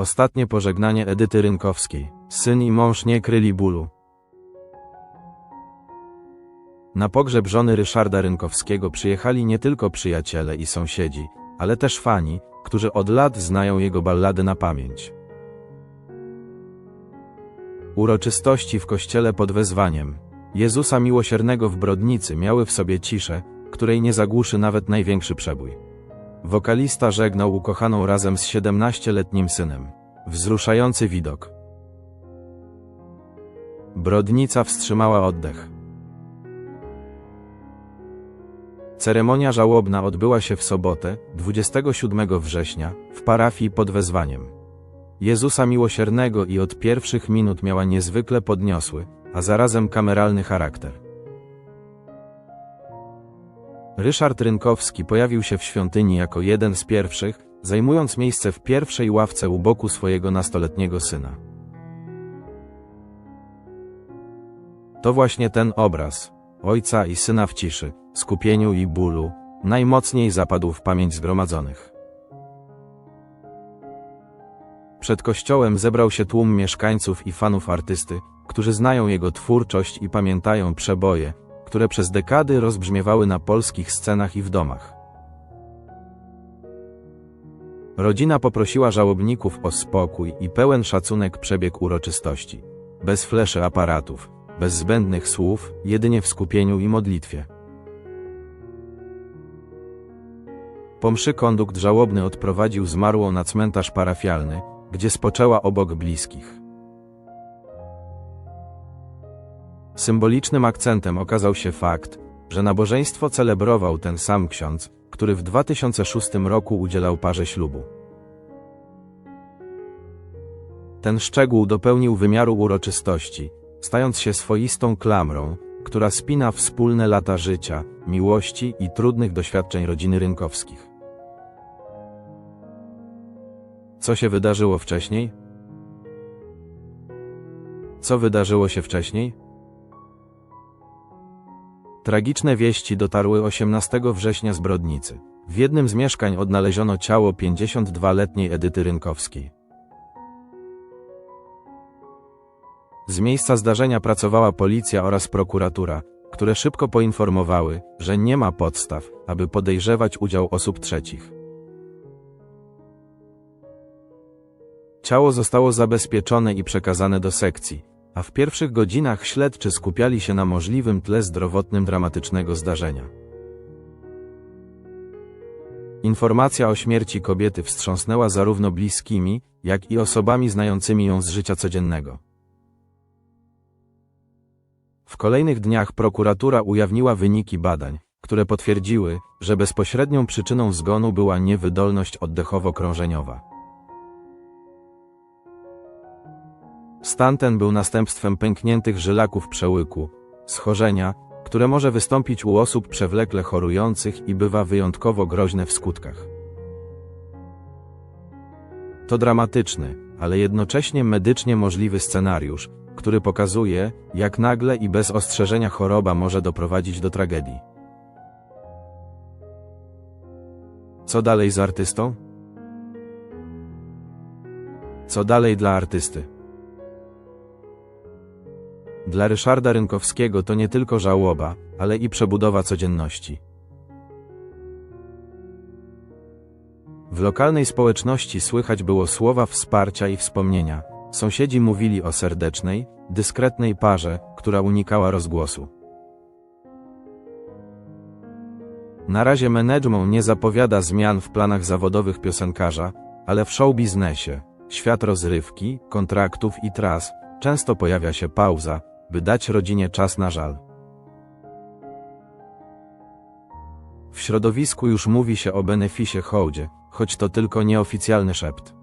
Ostatnie pożegnanie Edyty Rynkowskiej. Syn i mąż nie kryli bólu. Na pogrzeb żony Ryszarda Rynkowskiego przyjechali nie tylko przyjaciele i sąsiedzi, ale też fani, którzy od lat znają jego ballady na pamięć. Uroczystości w kościele pod wezwaniem Jezusa Miłosiernego w Brodnicy miały w sobie ciszę, której nie zagłuszy nawet największy przebój. Wokalista żegnał ukochaną razem z 17-letnim synem. Wzruszający widok. Brodnica wstrzymała oddech. Ceremonia żałobna odbyła się w sobotę, 27 września, w parafii pod wezwaniem. Jezusa Miłosiernego i od pierwszych minut miała niezwykle podniosły, a zarazem kameralny charakter. Ryszard Rynkowski pojawił się w świątyni jako jeden z pierwszych, zajmując miejsce w pierwszej ławce u boku swojego nastoletniego syna. To właśnie ten obraz, ojca i syna w ciszy, skupieniu i bólu, najmocniej zapadł w pamięć zgromadzonych. Przed kościołem zebrał się tłum mieszkańców i fanów artysty, którzy znają jego twórczość i pamiętają przeboje, które przez dekady rozbrzmiewały na polskich scenach i w domach. Rodzina poprosiła żałobników o spokój i pełen szacunek przebieg uroczystości. Bez fleszy aparatów, bez zbędnych słów, jedynie w skupieniu i modlitwie. Po mszy kondukt żałobny odprowadził zmarłą na cmentarz parafialny, gdzie spoczęła obok bliskich. Symbolicznym akcentem okazał się fakt, że nabożeństwo celebrował ten sam ksiądz, który w 2006 roku udzielał parze ślubu. Ten szczegół dopełnił wymiaru uroczystości, stając się swoistą klamrą, która spina wspólne lata życia, miłości i trudnych doświadczeń rodziny Rynkowskich. Co się wydarzyło wcześniej? Co wydarzyło się wcześniej? Tragiczne wieści dotarły 18 września z Brodnicy. W jednym z mieszkań odnaleziono ciało 52-letniej Edyty Rynkowskiej. Z miejsca zdarzenia pracowała policja oraz prokuratura, które szybko poinformowały, że nie ma podstaw, aby podejrzewać udział osób trzecich. Ciało zostało zabezpieczone i przekazane do sekcji, a w pierwszych godzinach śledczy skupiali się na możliwym tle zdrowotnym dramatycznego zdarzenia. Informacja o śmierci kobiety wstrząsnęła zarówno bliskimi, jak i osobami znającymi ją z życia codziennego. W kolejnych dniach prokuratura ujawniła wyniki badań, które potwierdziły, że bezpośrednią przyczyną zgonu była niewydolność oddechowo-krążeniowa. Stan ten był następstwem pękniętych żylaków przełyku, schorzenia, które może wystąpić u osób przewlekle chorujących i bywa wyjątkowo groźne w skutkach. To dramatyczny, ale jednocześnie medycznie możliwy scenariusz, który pokazuje, jak nagle i bez ostrzeżenia choroba może doprowadzić do tragedii. Co dalej z artystą? Co dalej dla artysty? Dla Ryszarda Rynkowskiego to nie tylko żałoba, ale i przebudowa codzienności. W lokalnej społeczności słychać było słowa wsparcia i wspomnienia. Sąsiedzi mówili o serdecznej, dyskretnej parze, która unikała rozgłosu. Na razie menedżmą nie zapowiada zmian w planach zawodowych piosenkarza, ale w show biznesie, świat rozrywki, kontraktów i tras, często pojawia się pauza, by dać rodzinie czas na żal. W środowisku już mówi się o beneficie hołdzie, choć to tylko nieoficjalny szept.